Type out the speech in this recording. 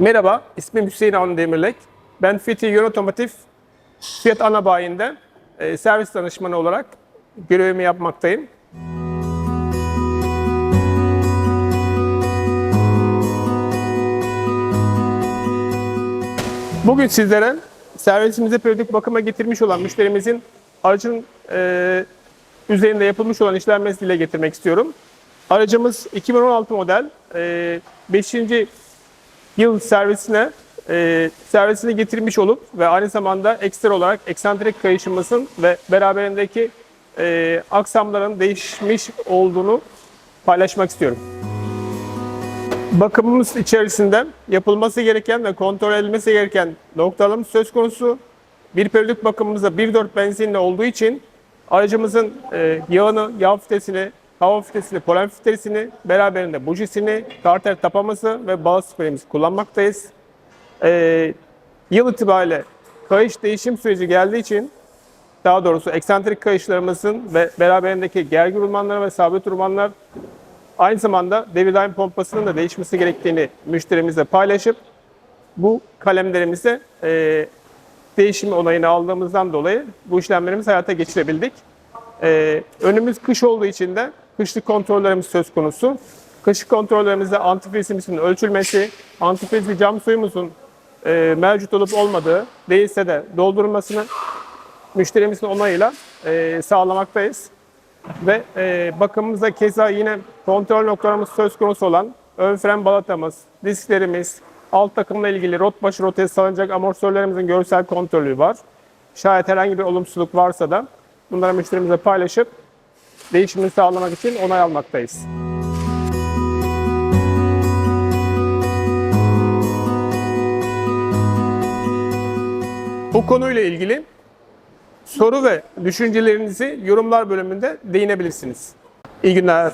Merhaba, ismim Hüseyin Avni Demirlek. Ben Fiti Yön Otomotiv Fiyat Ana Bayi'nde e, servis danışmanı olarak görevimi yapmaktayım. Bugün sizlere servisimize periyodik bakıma getirmiş olan müşterimizin aracın e, üzerinde yapılmış olan işlemleri dile getirmek istiyorum. Aracımız 2016 model, e, 5 yıl servisine e, servisini getirmiş olup ve aynı zamanda ekstra olarak eksantrik kayışımızın ve beraberindeki e, aksamların değişmiş olduğunu paylaşmak istiyorum. Bakımımız içerisinde yapılması gereken ve kontrol edilmesi gereken noktalarımız söz konusu. Bir periyodik bakımımızda 1.4 benzinli olduğu için aracımızın e, yağını, yağ filtresini, hava filtresini, polen filtresini, beraberinde bujisini, karter tapaması ve bağ spreyimizi kullanmaktayız. E, yıl itibariyle kayış değişim süreci geldiği için daha doğrusu eksantrik kayışlarımızın ve beraberindeki gergi rulmanlar ve sabit rulmanlar aynı zamanda devir daim pompasının da değişmesi gerektiğini müşterimizle paylaşıp bu kalemlerimize e, değişim onayını aldığımızdan dolayı bu işlemlerimizi hayata geçirebildik. E, önümüz kış olduğu için de kışlık kontrollerimiz söz konusu. Kışlık kontrollerimizde antifrizimizin ölçülmesi, antifrizli cam suyumuzun e, mevcut olup olmadığı değilse de doldurulmasını müşterimizin onayıyla e, sağlamaktayız. Ve e, bakımımızda keza yine kontrol noktalarımız söz konusu olan ön fren balatamız, disklerimiz, alt takımla ilgili rot başı rotaya salınacak amortisörlerimizin görsel kontrolü var. Şayet herhangi bir olumsuzluk varsa da bunları müşterimize paylaşıp değişimini sağlamak için onay almaktayız. Bu konuyla ilgili soru ve düşüncelerinizi yorumlar bölümünde değinebilirsiniz. İyi günler.